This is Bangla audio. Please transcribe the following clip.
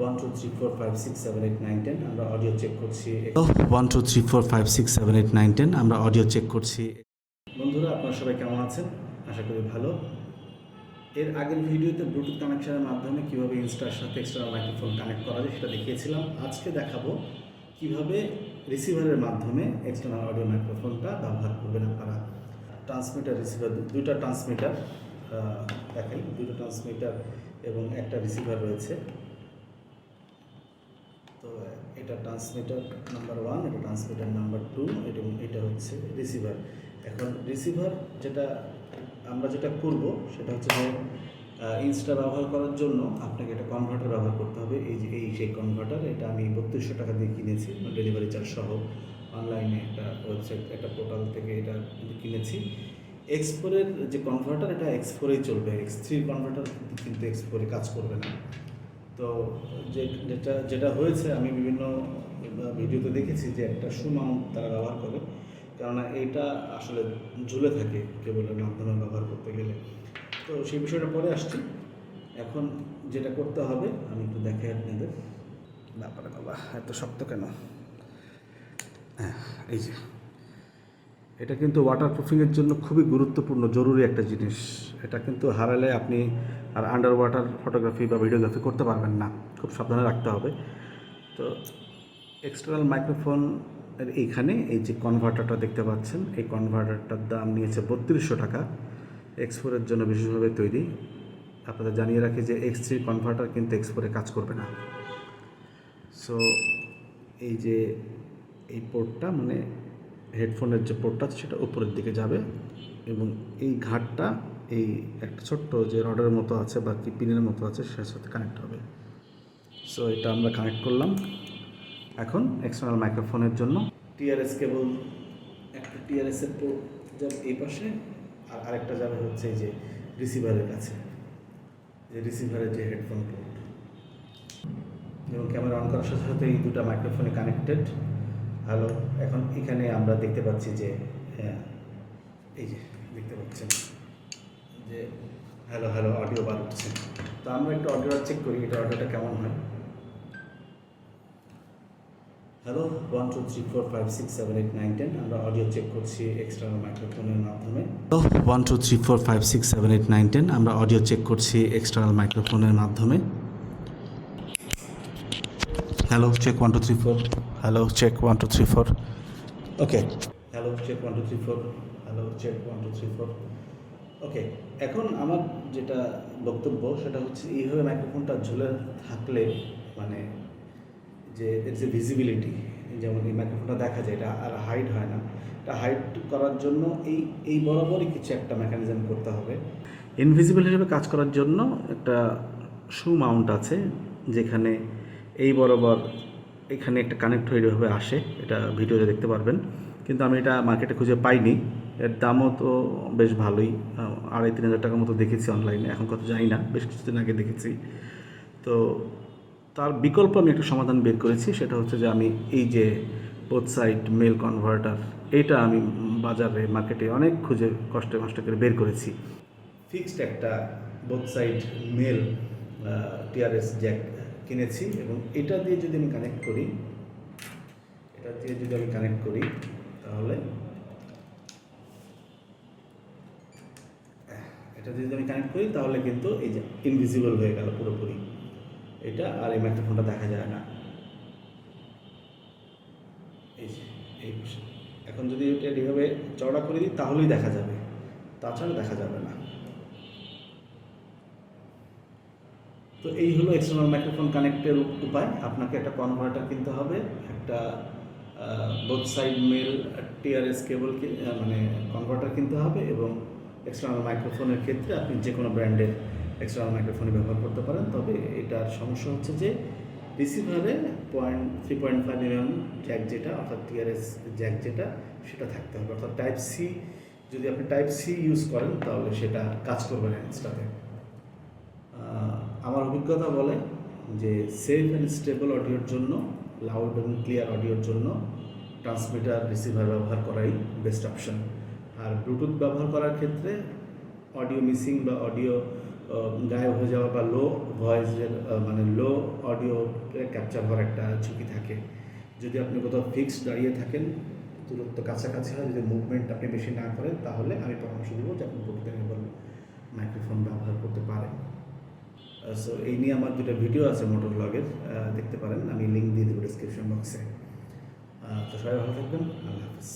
One two three four five six seven eight nine ten আমরা অডিও চেক করছি। One two three four five six seven eight nine ten আমরা অডিও চেক করছি। বন্ধুরা আপনারা সবাই কেমন আছেন? আশা করি ভালো। এর আগের ভিডিওতে ব্লুটুথ কানেকশনের মাধ্যমে কীভাবে ইনস্টার সাথে এক্সটার্নাল মাইক্রোফোন কানেক্ট করা যায় সেটা দেখিয়েছিলাম। আজকে দেখাবো কীভাবে রিসিভারের মাধ্যমে এক্সটার্নাল অডিও মাইক্রোফোনটা ব্যবহার করবেন আপনারা। ট্রান্সমিটার রিসিভার দুইটা ট্রান্সমিটার দেখাই দুটো ট্রান্সমিটার এবং একটা রিসিভার রয়েছে। এটা ট্রান্সমিটার নাম্বার ওয়ান এটা ট্রান্সমিটার নাম্বার টু এটা এটা হচ্ছে রিসিভার এখন রিসিভার যেটা আমরা যেটা করব, সেটা হচ্ছে যে ইনস্টা ব্যবহার করার জন্য আপনাকে একটা কনভার্টার ব্যবহার করতে হবে। এই যে, এই সেই কনভার্টার এটা আমি বত্রিশশো টাকা দিয়ে কিনেছি ডেলিভারি চার্জ সহ। অনলাইনে একটা ওয়েবসাইট একটা পোর্টাল থেকে এটা কিনেছি। এক্স ফোরের যে কনভার্টার এটা এক্স ফোরেই চলবে। এক্স থ্রির কনভার্টার কিন্তু এক্স ফোরে কাজ করবে না। তো যেটা যেটা হয়েছে, আমি বিভিন্ন ভিডিওতে দেখেছি যে একটা শু মাউন্ট তারা ব্যবহার করে। কেননা এইটা আসলে ঝুলে থাকে কেবলের মাধ্যমে ব্যবহার করতে গেলে। তো সেই বিষয়টা পরে আসছি। এখন যেটা করতে হবে, আমি একটু দেখাই আপনাদের। ব্যাপারে বাবা, এত শক্ত কেন? হ্যাঁ এই যে। এটা কিন্তু ওয়াটার প্রুফিংয়ের জন্য খুবই গুরুত্বপূর্ণ, জরুরি একটা জিনিস। এটা কিন্তু হারালে আপনি আর আন্ডার ওয়াটার ফটোগ্রাফি বা ভিডিওগ্রাফি করতে পারবেন না। খুব সাবধানে রাখতে হবে। তো এক্সটার্নাল মাইক্রোফোন এইখানে এই যে কনভার্টারটা দেখতে পাচ্ছেন, এই কনভার্টারটার দাম নিয়েছে বত্রিশশো টাকা। এক্সপোরের জন্য বিশেষভাবে তৈরি। আপনাদের জানিয়ে রাখি যে এক্স থ্রি কনভার্টার কিন্তু এক্সপোরে কাজ করবে না। সো এই যে এই পোর্টটা মানে হেডফোনের যে পোর্টটা সেটা উপরের দিকে যাবে এবং এই ঘাটটা এই একটা ছোট্ট যে রডের মতো আছে বা কি পিনের মতো আছে, সেটার সাথে কানেক্ট হবে। সো এটা আমরা কানেক্ট করলাম। এখন এক্সটার্নাল মাইক্রোফোনের জন্য। টিআরএস কেবল একটা টিআরএস এর পোর্ট যাবে এই পাশে, আর আরেকটা যাবে হচ্ছে এই যে রিসিভারের কাছে। যে রিসিভারের যে হেডফোন পোর্ট এবং ক্যামেরা অন করার সাথে সাথে এই দুটো মাইক্রোফোনে কানেক্টেড হ্যালো এখন এখানে আমরা দেখতে পাচ্ছি যে হ্যাঁ এই যে দেখতে পাচ্ছেন। যে, হ্যালো হ্যালো অডিও বার উঠছে তো আমরা একটু অডিওটা চেক করি, এটা অডিওটা কেমন হয়? Hello one two three four five six seven eight nine ten আমরা অডিও চেক করছি এক্সটার্নাল মাইক্রোফোনের মাধ্যমে। One two three four five six seven eight nine ten আমরা অডিও চেক করছি এক্সটার্নাল মাইক্রোফোনের মাধ্যমে। Hello check one two three four hello check one two three four okay hello check one two three four hello check one two three four okay এখন আমার যেটা বক্তব্য সেটা হচ্ছে এইভাবে মাইক্রোফোনটা ঝুলে থাকলে মানে যে এর যে ভিজিবিলিটি যেমন এই মাইক্রোফোনটা দেখা যায়, এটা আর হাইট হয় না। এটা হাইট করার জন্য এই এই বরাবরই কিছু একটা মেকানিজম করতে হবে। ইনভিজিবল হিসেবে কাজ করার জন্য একটা শু মাউন্ট আছে, যেখানে এই বরাবর এখানে একটা কানেক্ট হয়ে এইভাবে আসে, এটা ভিডিওতে দেখতে পারবেন। কিন্তু আমি এটা মার্কেটে খুঁজে পাইনি। এর দামও তো বেশ ভালোই আড়াই তিন হাজার টাকার মতো দেখেছি অনলাইনে এখন কত জানি না, বেশ কিছুদিন আগে দেখেছি। তো তার বিকল্প আমি একটা সমাধান বের করেছি, সেটা হচ্ছে যে আমি এই যে বোথ সাইড মেল কনভার্টার এইটা আমি বাজারে মার্কেটে অনেক খুঁজে কষ্টে কষ্ট করে বের করেছি। ফিক্সড একটা both side male TRS jack কিনেছি এবং এটা দিয়ে যদি আমি কানেক্ট করি, এটা দিয়ে যদি আমি কানেক্ট করি, তাহলে এটা যদি আমি কানেক্ট করি, তাহলে কিন্তু এই যে ইনভিজিবল হয়ে গেল পুরোপুরি। এটা আর এই মাইক্রোফোনটা দেখা যায় না। এই এখন যদি এটা এইভাবে চওড়া করে দিই, তাহলেই দেখা যাবে। তাছাড়া দেখা যাবে না। তো এই হলো এক্সটার্নাল মাইক্রোফোন কানেক্টের উপায়। আপনাকে একটা কনভার্টার কিনতে হবে, একটা both side male TRS cable মানে কনভার্টার কিনতে হবে এবং এক্সটার্নাল মাইক্রোফোনের ক্ষেত্রে আপনি যে কোনো ব্র্যান্ডের এক্সটার্নাল মাইক্রোফোনই ব্যবহার করতে পারেন। তবে এটার সমস্যা হচ্ছে যে রিসিভারে point three point five M jack যেটা, অর্থাৎ টিআরএস জ্যাক যেটা, সেটা থাকতে হবে। অর্থাৎ টাইপ সি যদি আপনি টাইপ সি ইউজ করেন, তাহলে সেটা কাজ করবে না ইনস্টাতে আমার অভিজ্ঞতা বলে যে সেফ অ্যান্ড স্টেবল অডিওর জন্য লাউড এবং ক্লিয়ার অডিওর জন্য ট্রান্সমিটার রিসিভার ব্যবহার করাই বেস্ট অপশন আর ব্লুটুথ ব্যবহার করার ক্ষেত্রে অডিও মিসিং বা অডিও গায়েব হয়ে যাওয়া বা লো ভয়েসের মানে লো অডিও ক্যাপচার হওয়ার একটা ঝুঁকি থাকে। যদি আপনি কোথাও ফিক্স দাঁড়িয়ে থাকেন, দূরত্ব কাছাকাছি হয়, যদি মুভমেন্ট আপনি বেশি না করেন, তাহলে আমি পরামর্শ দেবো যে আপনি পোর্টেবল মাইক্রোফোন ব্যবহার করতে পারেন। সো এই নিয়ে আমার দুটো ভিডিও আছে মোটর ব্লগের দেখতে পারেন, আমি লিঙ্ক দিয়ে দেবো ডিসক্রিপশন বক্সে তো সবাই ভালো থাকবেন, আল্লাহ হাফিজ।